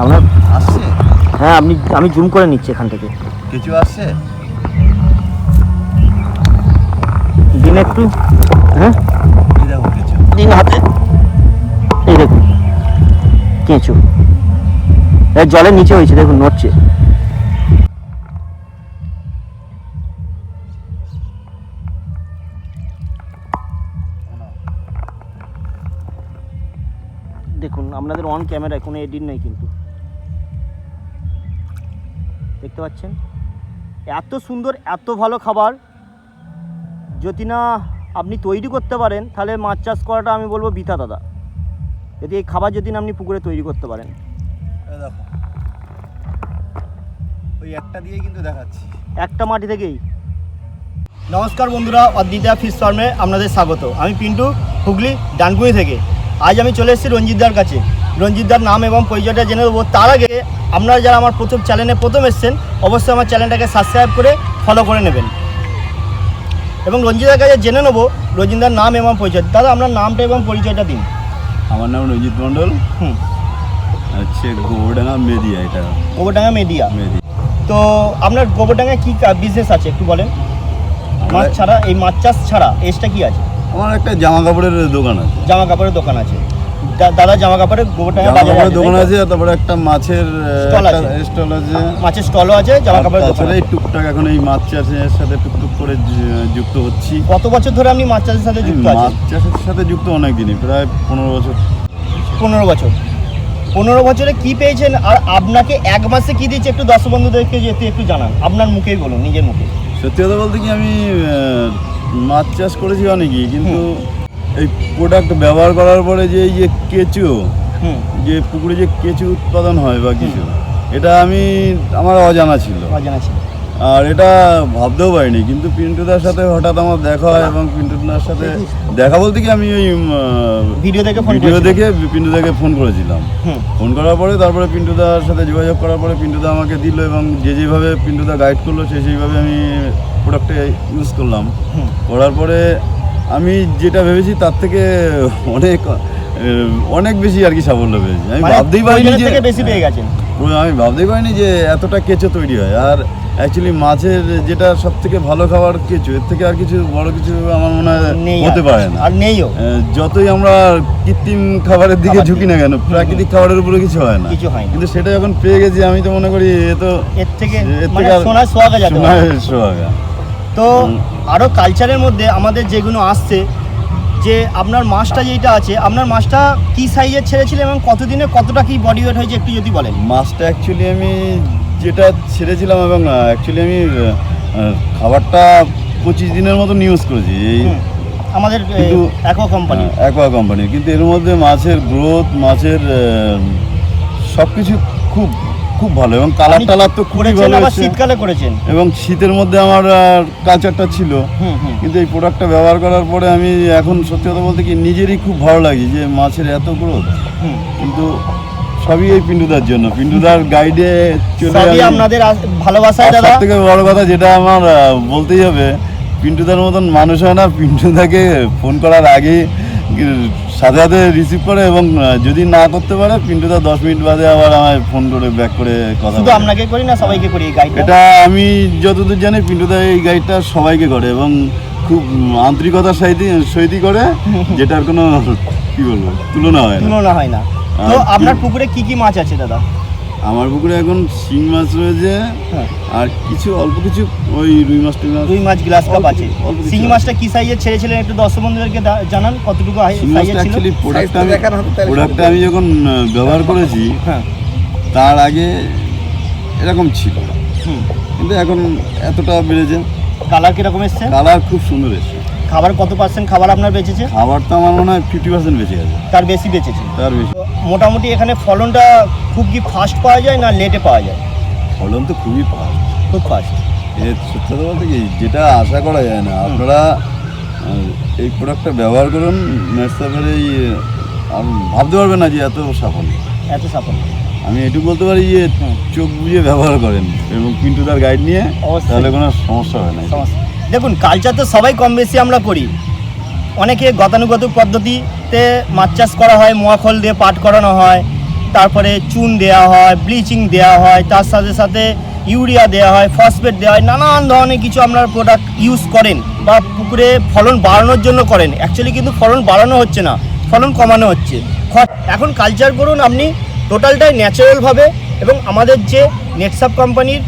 আপনার আসছে? হ্যাঁ আপনি আমি জুম করে নিচ্ছি এখান থেকে। কিছু আসছে? দিন একটু। হ্যাঁ? এই দেখো কিছু। দিন হাতে। এই দেখুন। কেঁচু এই জলের নিচে হয়েছে দেখুন নড়ছে। দেখুন আপনাদের অন ক্যামেরায় কোনো এডিট নেই কিন্তু। দেখতে পাচ্ছেন? এত সুন্দর এত ভালো খাবার। যদি না আপনি তৈরি করতে পারেন তাহলে মাছ চাষ করাটা আমি বলব বৃথা দাদা। যদি এই খাবার যদি না আপনি পুকুরে তৈরি করতে পারেন। ওই একটা দিয়েই কিন্তু দেখাচ্ছি। একটা মাটি থেকেই। নমস্কার বন্ধুরা অদ্বিতা ফিশ ফার্মে আপনাদের স্বাগত। আমি পিন্টু হুগলি ডানকুনি থেকে। আজ আমি চলে এসেছি রঞ্জিতদার কাছে। রঞ্জিতদার নাম এবং পরিচয়টা জেনে দেবো তার আগে আপনারা যারা আমার প্রথম চ্যানেলে প্রথম এসছেন অবশ্যই আমার চ্যানেলটাকে সাবস্ক্রাইব করে ফলো করে নেবেন। এবং রঞ্জিতার কাছে জেনে নেব রঞ্জিতদার নাম এবং পরিচয়। দাদা আপনার নামটা এবং পরিচয়টা দিন। আমার নাম রঞ্জিত মণ্ডল। হুম। হচ্ছে গোবরডাঙ্গা মেদিয়া এটা। গোবরডাঙ্গা মেডিয়া মেদি তো আপনার গোবরডাঙ্গায় কী বিজনেস আছে একটু বলেন? মাছ ছাড়া এই মাছ চাষ ছাড়া এক্সট্রা কি আছে? আমার একটা জামা কাপড়ের দোকান আছে। জামা কাপড়ের দোকান আছে। দাদা জামা কাপড়ের জামা বাজারে দোকান আছে তারপরে একটা মাছের Stall আছে। স্টল আছে। মাছের স্টলও আছে জামা কাপড়ের দোকান আছে। টুকটাক এখন এই মাছ চাষের সাথে টুকটুক করে যুক্ত হচ্ছি। কত বছর ধরে আপনি মাছ চাষের সাথে যুক্ত মাছ চাষের সাথে যুক্ত অনেক দিনই প্রায় পনেরো বছর। পনেরো বছর। পনেরো বছরে কি পেয়েছেন? আর আপনাকে এক মাসে কি দিয়েছে একটু দর্শক বন্ধুদেরকে যেতে একটু জানান। আপনার মুখেই বলুন নিজের মুখে সত্যি কথা বলতে কি আমি মাছ চাষ করেছি অনেকই কিন্তু এই প্রোডাক্ট ব্যবহার করার পরে যে এই যে কেঁচো যে পুকুরে যে কেঁচো উৎপাদন হয় বা কিছু এটা আমি আমার অজানা ছিল। অজানা ছিল। আর এটা ভাবতেও পারিনি কিন্তু পিন্টুদার সাথে হঠাৎ আমার দেখা হয় এবং পিন্টুদার সাথে দেখা বলতে কি আমি ওই ভিডিও দেখে ফোন ভিডিও? দেখে পিন্টুদাকে ফোন করেছিলাম। ফোন করার পরে তারপরে পিন্টুদার সাথে যোগাযোগ করার পরে পিন্টুদা আমাকে দিল এবং যে যেভাবে পিন্টুদা গাইড করল সেই সেইভাবে আমি প্রোডাক্টটা ইউজ করলাম। করার পরে আমি যেটা ভেবেছি তার থেকে অনেক অনেক বেশি আর কি সাফল্য পেয়েছি। আমি মানে ভাবতেই পারিনি যে বেশি পেয়ে গেছেন। আমি ভাবতেই পারিনি যে এতটা কেঁচো তৈরি হয়। আর অ্যাকচুয়ালি মাছের যেটা সব থেকে ভালো খাবার কেঁচো এর থেকে আর কিছু বড় কিছু আমার মনে হয় হতে। পারে না। আর নেইও। যতই আমরা কৃত্রিম খাবারের দিকে ঝুঁকি না কেন প্রাকৃতিক খাবারের উপরে কিছু হয় না। কিছু হয় কিন্তু সেটা যখন পেয়ে গেছি আমি তো মনে করি এ তো এর থেকে এর মানে থেকে যাতে সোনার সোহাগা। তো আরও কালচারের মধ্যে আমাদের যেগুলো আসছে যে আপনার মাছটা যেটা আছে আপনার মাছটা কি সাইজের ছেড়েছিলেন এবং কতদিনে কতটা কি বডি ওয়েট হয়েছে একটু যদি বলেন? মাছটা অ্যাকচুয়ালি আমি যেটা ছেড়েছিলাম এবং অ্যাকচুয়ালি আমি খাবারটা পঁচিশ দিনের মতন ইউজ করেছি। এই আমাদের কিন্তু- অ্যাকো কোম্পানি অ্যাকোয়া কোম্পানির কিন্তু এর মধ্যে মাছের গ্রোথ মাছের সব কিছু খুব খুব ভালো এবং কালার টালার তো খুবই ভালো। শীতকালে করেছেন। এবং শীতের মধ্যে আমার কালচারটা ছিল। কিন্তু এই প্রোডাক্টটা ব্যবহার করার পরে আমি এখন সত্যি কথা বলতে কি নিজেরই খুব ভালো লাগে যে মাছের এত গ্রোথ কিন্তু সবই এই পিন্টুদার জন্য। পিন্টুদার গাইডে চলে আপনাদের ভালোবাসায় দাদা। সব থেকে বড় কথা যেটা আমার বলতেই হবে পিন্টুদার মতন মানুষ হয় না। পিন্টুদাকে ফোন করার আগে সাথে সাথে রিসিভ করে এবং যদি না করতে পারে পিন্টু দা দশ মিনিট বাদে আবার আমায় ফোন করে ব্যাক করে কথা শুধু আপনাকে করি না সবাইকে করি এই গাইডটা এটা আমি যতদূর জানি পিন্টু দা এই গাইডটা সবাইকে করে এবং খুব আন্তরিকতার সহিত সহিতই করে যেটার কোনো কি বলব তুলনা হয় না। তুলনা হয় না। তো আপনার পুকুরে কি কি মাছ আছে দাদা? আমার পুকুরে এখন শিং মাছ রয়েছে হ্যাঁ। আর কিছু অল্প কিছু ওই রুই মাছ টুই মাছ। গ্লাস কাপ আছে। শিঙি মাছটা কি সাইজের ছেড়ে ছেড়েছিলেন একটু দর্শক বন্ধুদেরকে দা- জানান কতটুকু শিং ছিল? প্রোডাক্টটা আমি প্রোডাক্টটা আমি যখন ব্যবহার করেছি হ্যাঁ। তার আগে এরকম ছিল। হুম। কিন্তু এখন এতটা বেড়েছে। কালার কীরকম এসছে? কালার খুব সুন্দর এসছে। খাবার কত পার্সেন্ট খাবার আপনার বেঁচেছে? খাবার তো আমার মনে হয় ফিফটি পার্সেন্ট বেঁচে গেছে। তার বেশি বেঁচেছে। তার বেশি মোটামুটি এখানে ফলনটা খুব কি ফাস্ট পাওয়া যায় না লেটে পাওয়া যায়? ফলন তো খুবই ফাস্ট খুব ফাস্ট এর সত্যি কথা বলতে কি যেটা আশা করা যায় না আপনারা এই প্রোডাক্টটা ব্যবহার করুন নেটসাপের এই ভাবতে পারবেন না যে এত সাফল্য। এত সাফল্য। আমি এটুকু বলতে পারি যে চোখ বুঝে ব্যবহার করেন এবং কিন্তু তার গাইড নিয়ে। তাহলে কোনো সমস্যা হয় না। সমস্যা। দেখুন কালচার তো সবাই কম বেশি আমরা করি। অনেকে গতানুগতিক পদ্ধতিতে মাছ চাষ করা হয় মোয়াখল দিয়ে পাট করানো হয়, তারপরে চুন দেওয়া হয়, ব্লিচিং দেওয়া হয়, তার সাথে সাথে ইউরিয়া দেওয়া হয়, ফসফেট দেওয়া হয়, নানান ধরনের কিছু আপনার প্রোডাক্ট ইউজ করেন বা পুকুরে ফলন বাড়ানোর জন্য করেন। অ্যাকচুয়ালি কিন্তু ফলন বাড়ানো হচ্ছে না, ফলন কমানো হচ্ছে। এখন কালচার করুন আপনি টোটালটাই ন্যাচারালভাবে এবং আমাদের যে নেটসাপ কোম্পানির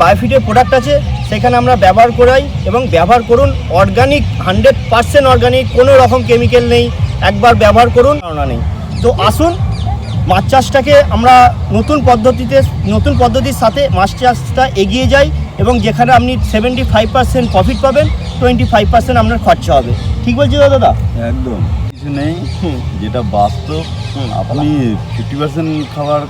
বায়োফিটের প্রোডাক্ট আছে সেখানে আমরা ব্যবহার করাই এবং ব্যবহার করুন অর্গানিক হান্ড্রেড পার্সেন্ট অর্গানিক কোনো রকম কেমিক্যাল নেই। একবার ব্যবহার করুন ধারণা নেই। তো আসুন মাছ চাষটাকে আমরা নতুন পদ্ধতিতে নতুন পদ্ধতির সাথে মাছ চাষটা এগিয়ে যাই এবং যেখানে আপনি সেভেন্টি ফাইভ পার্সেন্ট প্রফিট পাবেন টোয়েন্টি ফাইভ পার্সেন্ট আপনার খরচা হবে। ঠিক বলছি দাদা? একদম। কিছু নেই। হুম। যেটা বাস্তব আপনি ফিফটি পার্সেন্ট খাবার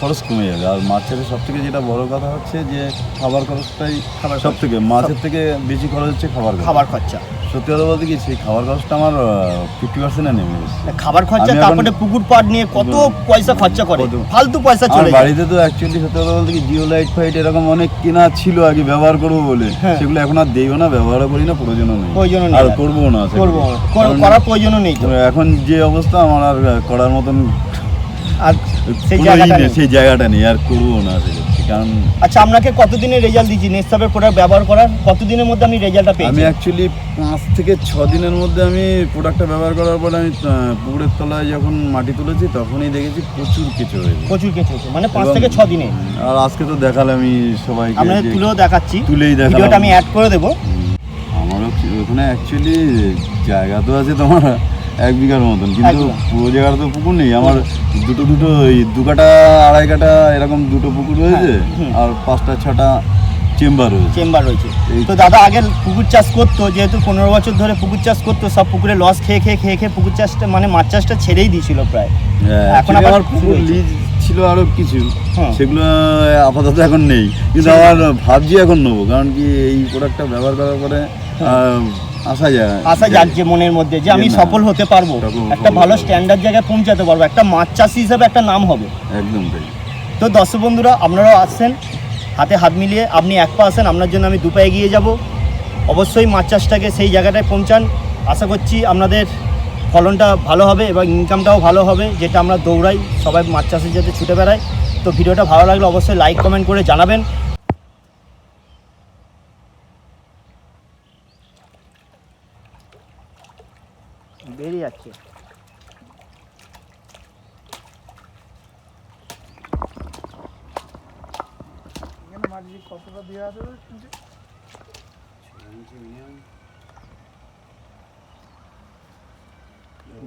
খরচ কমে যাবে। আর মাছের সব থেকে যেটা বড় কথা হচ্ছে যে খাবার খরচটাই খাবার সব থেকে মাছের থেকে বেশি খরচ হচ্ছে খাবার খাবার খরচা। সত্যি কথা বলতে কি সেই খাবার খরচটা আমার ফিফটি পার্সেন্টে নেমে গেছে। খাবার খরচা তারপরে পুকুর পাড় নিয়ে কত পয়সা খরচা করে? ফালতু পয়সা চলে বাড়িতে তো অ্যাকচুয়ালি সত্যি কথা বলতে কি জিও লাইট ফাইট এরকম অনেক কেনা ছিল আগে ব্যবহার করব বলে। হ্যাঁ। সেগুলো এখন আর দেইও না ব্যবহারও করি না প্রয়োজনও নেই। নেই। আর। করব না করব। করার প্রয়োজনও নেই এখন যে অবস্থা আমার আর করার মতন আর সেই জায়গাটা নেই। সেই জায়গাটা নেই আর করব না কারণ আচ্ছা আপনাকে কতদিনের রেজাল্ট দিচ্ছি নেটসাপের প্রোডাক্ট ব্যবহার করার কতদিনের মধ্যে আপনি রেজাল্টটা আমি পেয়েছেন অ্যাকচুয়ালি পাঁচ থেকে ছ দিনের মধ্যে আমি প্রোডাক্টটা ব্যবহার করার পরে আমি আহ, পুকুরের তলায় যখন মাটি তুলেছি তখনই দেখেছি প্রচুর কিছু হয়েছে। প্রচুর হয়েছে। মানে পাঁচ এবং- থেকে ছ দিনে। আর আজকে তো দেখালে আমি সবাইকে আপনাদের যে- তুলেও দেখাচ্ছি। তুলেই দেখালাম। ভিডিওটা আমি অ্যাড করে দেবো। আমারও ওখানে অ্যাকচুয়ালি জায়গা তো আছে তোমার। এক বিঘার মতন কিন্তু পুরো জায়গার তো পুকুর নেই। আমার দুটো দুটো এই দু কাটা আড়াই কাটা এরকম দুটো পুকুর রয়েছে হ্যাঁ, আর পাঁচটা ছটা চেম্বার রয়েছে। চেম্বার রয়েছে। তো দাদা আগে পুকুর চাষ করতো যেহেতু পনেরো বছর ধরে পুকুর চাষ করতো সব পুকুরে লস খেয়ে খেয়ে খেয়ে খেয়ে পুকুর চাষটা মানে মাছ চাষটা ছেড়েই দিয়েছিল প্রায়। হ্যাঁ, এখন আবার আমার পুকুর। লিজ ছিল আরও কিছু হ্যাঁ। সেগুলো আপাতত এখন নেই। কিন্তু আমার ভাবছি এখন নেব কারণ কি এই প্রোডাক্টটা ব্যবহার করার পরে আশা জাগছে মনের মধ্যে যে আমি সফল হতে পারব। একটা ভালো স্ট্যান্ডার্ড জায়গায় পৌঁছাতে পারব। একটা মাছ চাষি হিসেবে একটা নাম হবে। একদম তো দর্শক বন্ধুরা আপনারাও আসছেন। হাতে হাত মিলিয়ে আপনি এক পা আসেন আপনার জন্য আমি দু পা এগিয়ে যাব। অবশ্যই মাছ চাষটাকে সেই জায়গাটায় পৌঁছান। আশা করছি আপনাদের ফলনটা ভালো হবে এবং ইনকামটাও ভালো হবে যেটা আমরা দৌড়াই। সবাই মাছ চাষের যাতে ছুটে বেড়ায়। তো ভিডিওটা ভালো লাগলে অবশ্যই লাইক কমেন্ট করে জানাবেন। যাচ্ছে।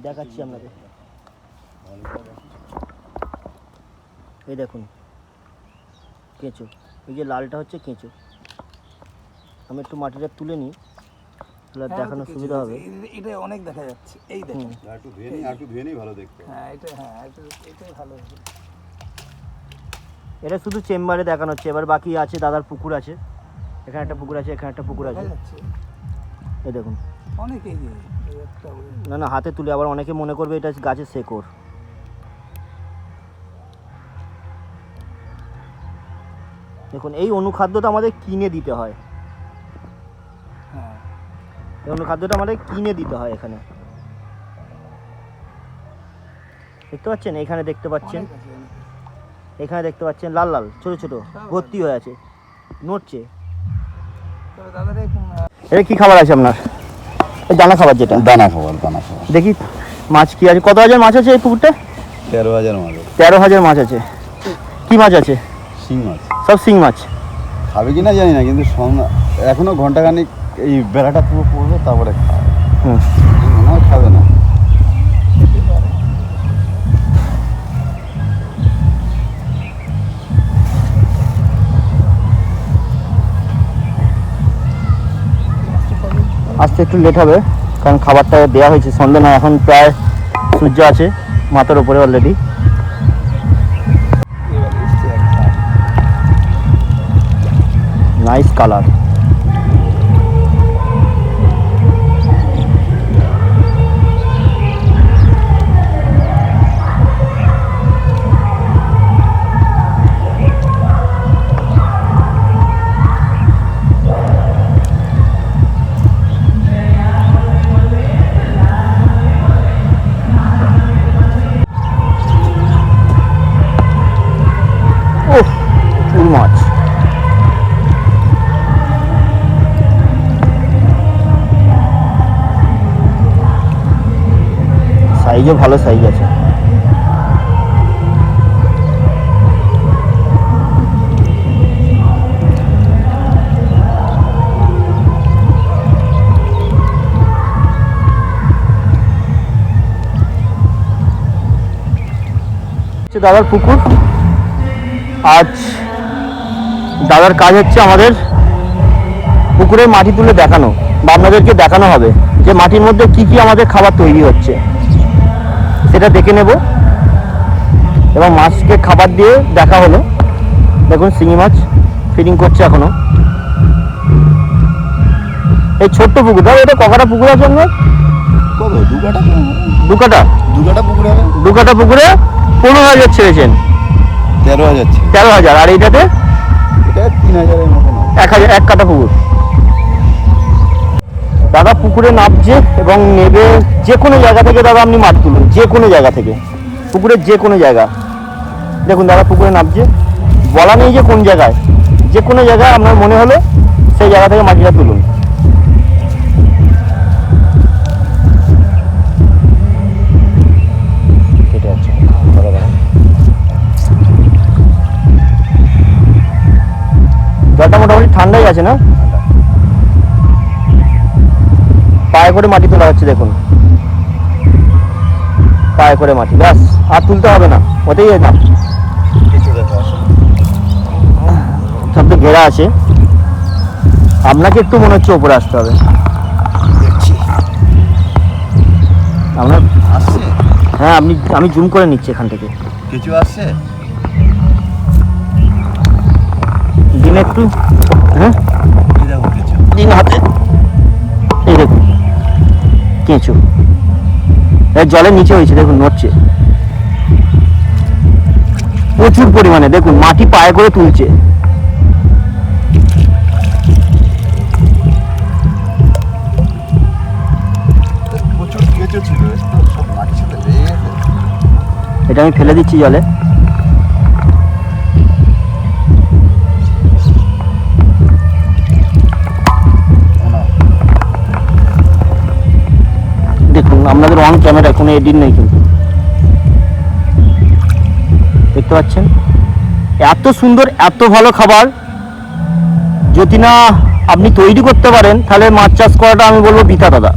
দেখাচ্ছি আপনাদের। এই দেখুন কেঁচো। এই যে লালটা হচ্ছে কেঁচো। আমি একটু মাটিটা তুলে নিই। তাহলে আর দেখানোর সুবিধা হবে। এটা অনেক দেখা যাচ্ছে। এই দেখেন। হুম। একটু ধুয়ে নিই একটু ধুয়ে নিই ভালো দেখতে। হ্যাঁ এটা হ্যাঁ এটা এটাই ভালো হবে। এটা শুধু চেম্বারে দেখানো হচ্ছে। এবার বাকি আছে দাদার পুকুর আছে। এখানে একটা পুকুর আছে এখানে একটা পুকুর আছে। এই দেখুন। অনেক এই যে এই একটা ওই- না না হাতে তুলে। আবার অনেকে মনে করবে এটা গাছের শেকড়। দেখুন এই অনুখাদ্যটা আমাদের কিনে দিতে হয় হ্যাঁ। এই অনুখাদ্যটা আমাদের কিনে দিতে হয় এখানে। দেখতে পাচ্ছেন? এখানে দেখতে পাচ্ছেন। এখানে দেখতে পাচ্ছেন লাল লাল ছোট ছোট ভর্তি হয়ে আছে নড়ছে। এটা কি খাবার আছে আপনার? দানা খাবার যেটা। দানা খাবার দানা খাবার। দেখি মাছ কি আছে? কত হাজার মাছ আছে এই পুকুরটা? তেরো হাজার মাছ তেরো হাজার মাছ আছে। কি মাছ আছে? শিং মাছ। সব শিং মাছ। খাবে কি না জানি না কিন্তু এখনও ঘন্টাখানিক এই বেড়াটা পুরো পড়বে তারপরে মনে হয় খাবে না। আসতে একটু লেট হবে কারণ খাবারটা দেওয়া হয়েছে সন্ধ্যে নয় এখন প্রায় সূর্য আছে মাথার উপরে অলরেডি। নাইস কালার সাইজও ভালো সাইজ আছে। দাদার পুকুর। আজ দাদার কাজ হচ্ছে আমাদের পুকুরে মাটি তুলে দেখানো বা আপনাদেরকে দেখানো হবে যে মাটির মধ্যে কি কি আমাদের খাবার তৈরি হচ্ছে। সেটা দেখে নেব। এবং মাছকে খাবার দিয়ে দেখা হলো। দেখুন শিঙি মাছ ফিডিং করছে এখনও। এই ছোট্ট পুকুর দাদা এটা ককাটা পুকুর আছে আপনার? কত দু কাটা দু কাটা দু কাটা পুকুর পনেরো হাজার ছেড়েছেন। তেরো হাজার তেরো হাজার আর এইটাতে? এটা তিন হাজারের মতন এক হাজার এক কাটা পুকুর। দাদা পুকুরে নামছে এবং নেবে যে কোনো জায়গা থেকে দাদা আপনি মাছ তুলুন, যে কোনো জায়গা থেকে। পুকুরের যে কোনো জায়গা। দেখুন দাদা পুকুরে নামছে। বলা নেই যে কোন জায়গায়। যে কোনো জায়গায় আপনার মনে হলো সেই জায়গা থেকে মাটিটা তুলুন। জলটা মোটামুটি ঠান্ডাই আছে না? পায়ে করে মাটি তোলা হচ্ছে দেখুন। পায়ে করে মাটি ব্যাস আর তুলতে হবে না ওটাই কিছু সব তো ঘেরা আছে। আপনাকে একটু মনে হচ্ছে ওপরে আসতে হবে। আপনার আসছে? হ্যাঁ আপনি আমি জুম করে নিচ্ছি এখান থেকে। কিছু আসছে? দিন একটু। হ্যাঁ? দিন হাতে। কেঁচো। জলের নিচে হয়েছে দেখুন নড়ছে। প্রচুর পরিমাণে দেখুন মাটি পায়ে করে তুলছে। এটা আমি ফেলে দিচ্ছি জলে। আপনাদের অন ক্যামেরা কোনো এডিট নেই কিন্তু। দেখতে পাচ্ছেন? এত সুন্দর এত ভালো খাবার। যদি না আপনি তৈরি করতে পারেন তাহলে মাছ চাষ করাটা আমি বলব বিতা দাদা।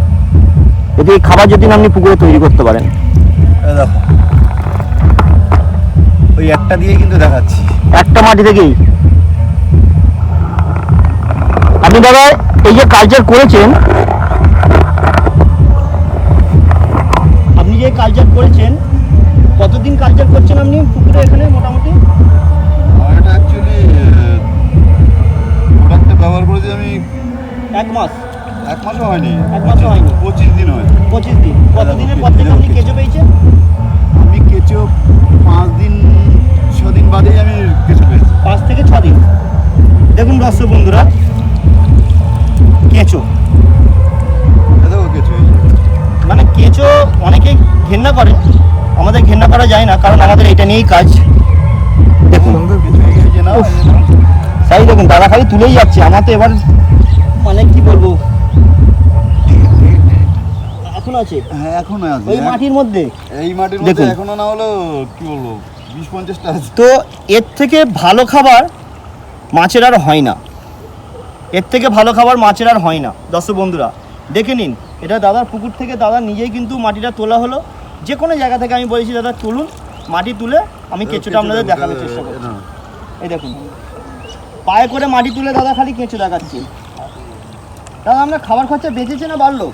যদি এই খাবার যদি না আপনি পুকুরে তৈরি করতে পারেন। ওই একটা দিয়ে কিন্তু দেখাচ্ছি। একটা মাটি থেকেই। আপনি দাদা এই যে কালচার করেছেন আপনি যে কালচার করেছেন। কতদিন কালচার করছেন আপনি পুকুরে এখানে মোটামুটি? এটা অ্যাকচুয়ালি প্রোডাক্টটা ব্যবহার করেছি আমি এক মাস। এক মাসও হয়নি। এক মাসও হয়নি। পঁচিশ দিন হয়েছে পঁচিশ দিন। কতদিনের পর থেকে আপনি কেঁচো পেয়েছেন? আমি কেঁচো পাঁচ দিন ছ দিন বাদেই আমি কেঁচো পেয়েছি। পাঁচ থেকে ছ দিন। দেখুন দর্শক বন্ধুরা কেঁচো। কেঁচো অনেকে ঘেন্না করে। আমাদের ঘেন্না করা যায় না কারণ আমাদের এটা নিয়েই কাজ। দেখুন। তাই দেখুন দাদা খালি তুলেই যাচ্ছে। আমার তো এবার মানে কি বলব? এখন আছে? হ্যাঁ এখন আছে। ওই মাটির মধ্যে? এই মাটির মধ্যে এখনও না হলো কি বলব বিশ পঞ্চাশটা আছে। তো এর থেকে ভালো খাবার মাছের আর হয় না। এর থেকে ভালো খাবার মাছের আর হয় না। দর্শক বন্ধুরা দেখে নিন এটা দাদার পুকুর থেকে দাদা নিজেই কিন্তু মাটিটা তোলা হলো। যে কোনো জায়গা থেকে আমি বলেছি দাদা তুলুন মাটি তুলে আমি কেঁচোটা আপনাদের দেখানোর চেষ্টা করছি। এই দেখুন পায়ে করে মাটি তুলে দাদা খালি কেঁচো দেখাচ্ছি। দাদা আপনার খাবার খরচা বেঁচেছে না বাড়লো?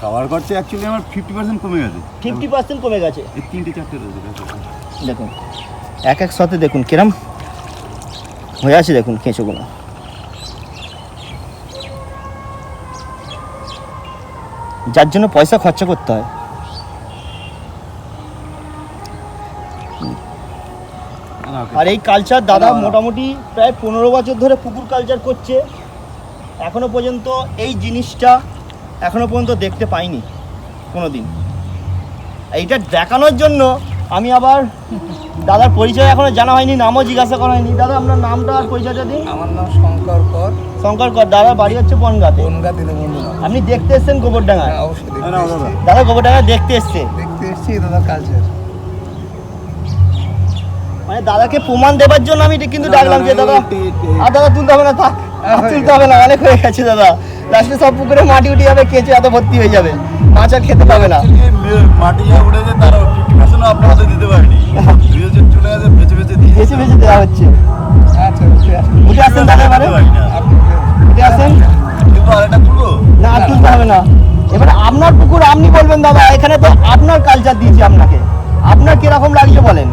খাবার খরচা অ্যাকচুয়ালি আমার ফিফটি পার্সেন্ট কমে গেছে। ফিফটি পার্সেন্ট কমে গেছে। এই তিনটে চারটে রয়েছে দেখুন এক এক সাথে দেখুন কিরম হয়ে আছে দেখুন কেঁচোগুলো। যার জন্য পয়সা খরচা করতে হয়। আর এই কালচার দাদা। মোটামুটি প্রায় পনেরো বছর ধরে পুকুর কালচার করছে। এখনও পর্যন্ত এই জিনিসটা এখনও পর্যন্ত দেখতে পাইনি। কোনো দিন এইটা দেখানোর জন্য আমি আবার দাদার পরিচয় এখনও জানা হয়নি নামও জিজ্ঞাসা করা হয়নি। দাদা আপনার নামটা আর পরিচয়টা দিন। আমার নাম শঙ্কর কর। শঙ্কর কর দাদার বাড়ি হচ্ছে বনগাতে। বনগা দীনবন্ধু আপনি দেখতে এসছেন গোবরডাঙ্গায়? হ্যাঁ এসছি। দাদা। গোবরডাঙ্গায় দেখতে এসছে। দেখতে এসছি দাদা কালচার মানে দাদাকে প্রমাণ দেবার জন্য আমি কিন্তু ডাকলাম যে দাদা আর দাদা তুলতে হবে না থাক তুলতে হবে না অনেক হয়ে গেছে দাদা। লাস্টে সব পুকুরে মাটি উঠে যাবে কেঁচে এত ভর্তি হয়ে যাবে। মাছ আর খেতে পাবে না। মাটি উঠেছে তার ফিফটি পার্সেন্ট আপনার হাতে দিতে পারেনি। চলে গেছে বেঁচে বেঁচে দিয়ে দেওয়া হচ্ছে। আচ্ছা উঠে আসেন তাহলে এবারে? উঠে উঠে আসেন কিন্তু আরেকটা তুলবো না আর তুলতে হবে না। এবার আপনার পুকুর আপনি বলবেন দাদা এখানে তো আপনার কালচার দিয়েছি আপনাকে। আপনার কীরকম লাগছে বলেন?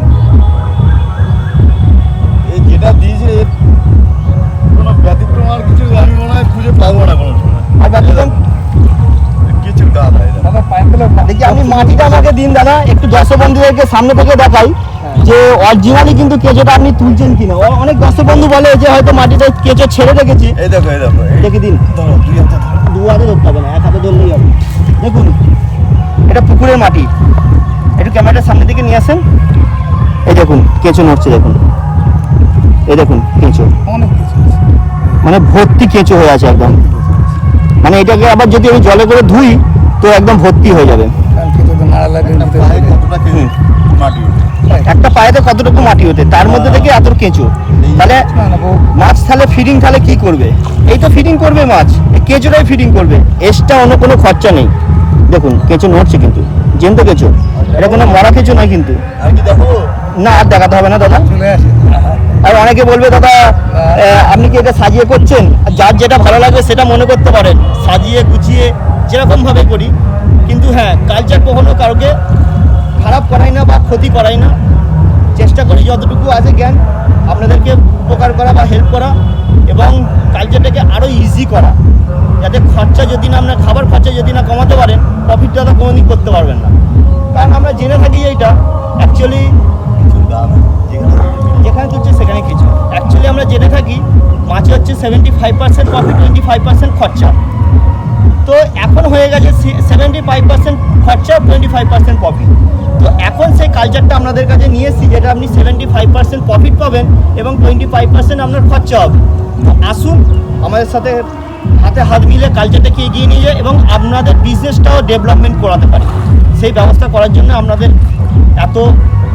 মাটিটা আমাকে দিন দাদা একটু দর্শক বন্ধুদেরকে সামনে থেকে দেখাই যে অরিজিনালি কিন্তু কেঁচোটা আপনি তুলছেন কিনা। অনেক দর্শক বন্ধু বলে যে হয়তো মাটিটা কেঁচো ছেড়ে রেখেছি। এই দেখো এই দেখো দেখে দিন। দু হাতে ধরতে হবে না এক হাতে ধরলেই হবে। দেখুন এটা পুকুরের মাটি। একটু ক্যামেরাটার সামনে দিকে নিয়ে আসেন। এই দেখুন কেঁচো নড়ছে দেখুন। এই দেখুন কেঁচো। অনেক কিছু মানে ভর্তি কেঁচো হয়ে আছে একদম। মানে এটাকে আবার যদি আমি জলে করে ধুই তো একদম ভর্তি হয়ে যাবে। একটা পায়েতে কতটুকু মাটি হতে? তার মধ্যে থেকে এত কেঁচো। তাহলে মাছ তাহলে ফিডিং তাহলে কি করবে? এই তো ফিডিং করবে মাছ। এই কেঁচোটাই ফিডিং করবে। এক্সট্রা অন্য কোনো খরচা নেই। দেখুন কেঁচো নড়ছে কিন্তু। জেন্ত কেঁচো। এটা কোনো মরা কেঁচো নয় কিন্তু। আর কি দেখো। না আর দেখাতে হবে না দাদা। আর অনেকে বলবে দাদা আপনি কি এটা সাজিয়ে করছেন? যার যেটা ভালো লাগবে সেটা মনে করতে পারেন। সাজিয়ে গুছিয়ে যেরকম ভাবে করি। কিন্তু হ্যাঁ কালচার কখনো কাউকে খারাপ করাই না বা ক্ষতি করাই না, চেষ্টা করি যতটুকু আছে জ্ঞান আপনাদেরকে উপকার করা বা হেল্প করা এবং কালচারটাকে আরও ইজি করা। যাতে খরচা যদি না, আপনার খাবার খরচা যদি না কমাতে পারেন প্রফিটটা তো কোনোদিন করতে পারবেন না। কারণ আমরা জেনে থাকি এইটা অ্যাকচুয়ালি যেখানে তুলছে সেখানে কিছু অ্যাকচুয়ালি আমরা জেনে থাকি, মাছে হচ্ছে seventy five percent profit twenty five percent খরচা। তো এখন হয়ে গেছে সেভেন্টি ফাইভ পার্সেন্ট খরচা টোয়েন্টি ফাইভ পার্সেন্ট প্রফিট তো এখন সেই কালচারটা আপনাদের কাছে নিয়ে এসেছি যেটা আপনি সেভেন্টি ফাইভ পার্সেন্ট প্রফিট পাবেন এবং টোয়েন্টি ফাইভ পার্সেন্ট আপনার খরচা হবে। তো আসুন আমাদের সাথে হাতে হাত মিলে কালচারটাকে এগিয়ে নিয়ে যায় এবং আপনাদের বিজনেসটাও ডেভেলপমেন্ট করাতে পারে। সেই ব্যবস্থা করার জন্য আপনাদের এত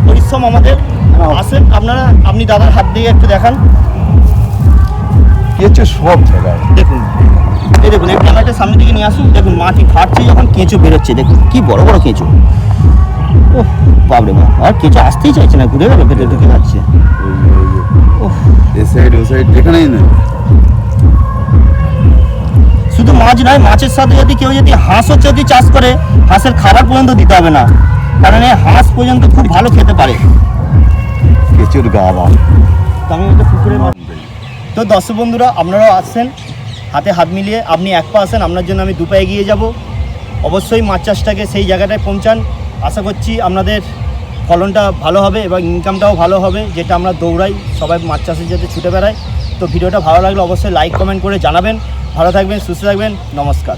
পরিশ্রম আমাদের। আসেন আপনারা আপনি দাদার হাত দিয়ে একটু দেখান। সব জায়গায় দেখুন এই দেখুন এই ক্যামেরাটা সামনে দিকে নিয়ে আসুন। দেখুন মাটি ফাটছে যখন কেঁচো বেরোচ্ছে। দেখুন কি বড় বড় কেঁচো। ও বাবরে বাপ আর কেঁচো আসতেই চাইছে না ঘুরে গেল ভেতরে ঢুকে যাচ্ছে। শুধু মাছ নয় মাছের সাথে যদি কেউ যদি হাঁসও যদি চাষ করে হাঁসের খাবার পর্যন্ত দিতে হবে না। কারণ এই হাঁস পর্যন্ত খুব ভালো খেতে পারে। কেঁচোর গা আমি একটা তো দর্শক বন্ধুরা আপনারাও আসছেন। হাতে হাত মিলিয়ে আপনি এক পা আসেন, আপনার জন্য আমি দু পায়ে এগিয়ে যাব। অবশ্যই মাছ চাষটাকে সেই জায়গাটায় পৌঁছান। আশা করছি আপনাদের ফলনটা ভালো হবে এবং ইনকামটাও ভালো হবে, যেটা আমরা দৌড়াই, সবাই মাছ চাষের যাতে ছুটে বেড়ায়। তো ভিডিওটা ভালো লাগলে অবশ্যই লাইক কমেন্ট করে জানাবেন। ভালো থাকবেন, সুস্থ থাকবেন, নমস্কার।